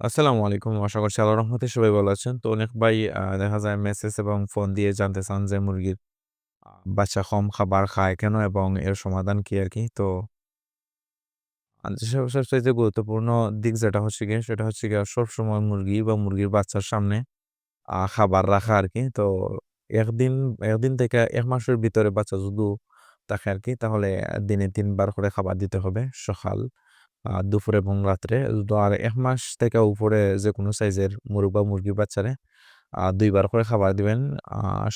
আসসালামু আলাইকুম। আশা করছি আল্লাহর রহমতে সবাই ভালো আছেন। তো অনেক ভাই দেখা যায় মেসেজ এবং ফোন দিয়ে জানতে চান যে মুরগির বাচ্চা কম খাবার খায় কেন এবং এর সমাধান কি আরকি? তো আ সব সবচাইতে গুরুত্বপূর্ণ দিক যেটা হচ্ছে গিয়ে সেটা হচ্ছে গিয়ে সবসময় মুরগি বা মুরগির বাচ্চার সামনে খাবার রাখা আরকি। তো ১ দিন ১ দিন থেকে ১ মাসের ভিতরে বাচ্চা যদি থাকে আরকি তাহলে দিনে ৩ বার করে খাবার দিতে হবে। সকাল, দুপুর এবং রাত্রে। আর এক মাস থেকে উপরে যে কোনো সাইজের মুরগ বা মুরগির বাচ্চারে দুইবার করে খাবার দিবেন।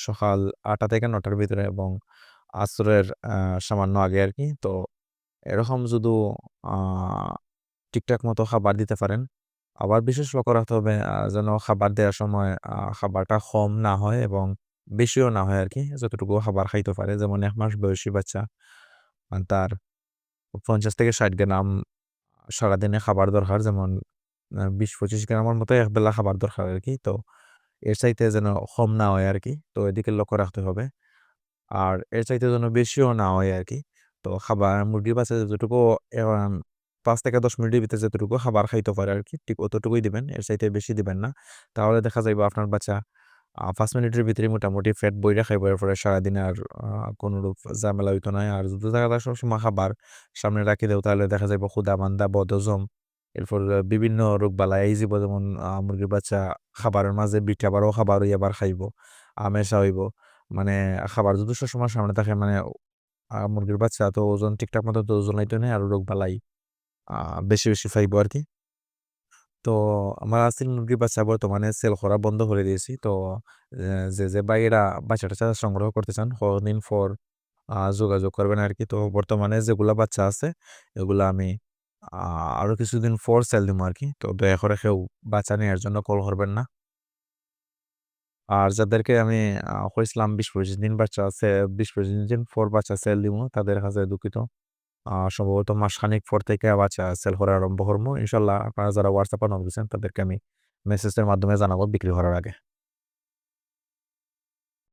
সকাল আটটা থেকে নটার ভিতরে এবং আসরের সামান্য আগে আর কি তো এরকম যদি ঠিকঠাক মতো খাবার দিতে পারেন। আবার বিশেষ লক্ষ্য রাখতে হবে যেন খাবার দেওয়ার সময় খাবারটা কম না হয় এবং বেশিও না হয় আর কি যতটুকু খাবার খাইতে পারে। যেমন এক মাস বয়সী বাচ্চা, তার ৫০ থেকে ৬০ গ্রাম সারাদিনে খাবার দরকার। যেমন বিশ ২০-২৫ গ্রামের মতো একবেলা খাবার দরকার আর কি তো এর চাইতে যেন কম না হয় আর কি তো এদিকে লক্ষ্য রাখতে হবে। আর এর চাইতে যেন বেশিও না হয় আর কি তো খাবার, মুরগির বাচ্চা যতটুকু পাঁচ থেকে ১০ মিনিটের ভিতরে যতটুকু খাবার খাইতে পারে আরকি, ঠিক অতটুকুই দিবেন। এর চাইতে বেশি দিবেন না। তাহলে দেখা যাইব আপনার বাচ্চা ৫ মিনিটের ভিতরে মোটামুটি পেট ভইরা খাইব। এরপরে সারাদিন আর কোনরূপ ঝামেলা হইতো না। আর যদি দেখা যায় সবসময় খাবার সামনে রাখি দেও তাহলে দেখা যাইব ক্ষুধা-মন্দা, বদহজম এরপর বিভিন্ন রোগবালাই আইয়া যাইব। যেমন মুরগির বাচ্চা খাবারের মাঝে বিঠাবারও খাবার আবার খাইব। আমেশা হইব। মানে খাবার যদি সবসময় সামনে থাকে মানে মুরগির বাচ্চা তো ওজন ঠিকঠাক মতো তো ওজন হইতো না আর রোগবালাই আ বেশি, বেশি আর আরকি। তো আমার আসিল মুরগির বাচ্চা বর্তমানে সেল করা বন্ধ করে দিয়েছি। তো যে, যে ভাইয়েরা বাচ্চা-টাচ্চা সংগ্রহ করতে চান কতদিন পর আ যোগাযোগ করবেন আর কি তো বর্তমানে যেগুলা বাচ্চা আছে এগুলা আমি আরও কিছুদিন পর সেল দিব আর কি তো দয়া করে কেউ বাচ্চা নেওয়ার জন্য কল করবেন না। আর যাদেরকে আমি আ কইছিলাম ২০-২৫ দিন বাচ্চা আছে ২০-২৫ দিন পর বাচ্চা সেল দিমু তাদের কাছে দুঃখিত। সম্ভবত মাসখানেক পর থেকে আবার সেল করা আরম্ভ করব ইনশাল্লাহ আপনারা যারা হোয়াটসঅ্যাপে নক দিছেন, তাদেরকে আমি মেসেজের মাধ্যমে জানাব বিক্রি করার আগে।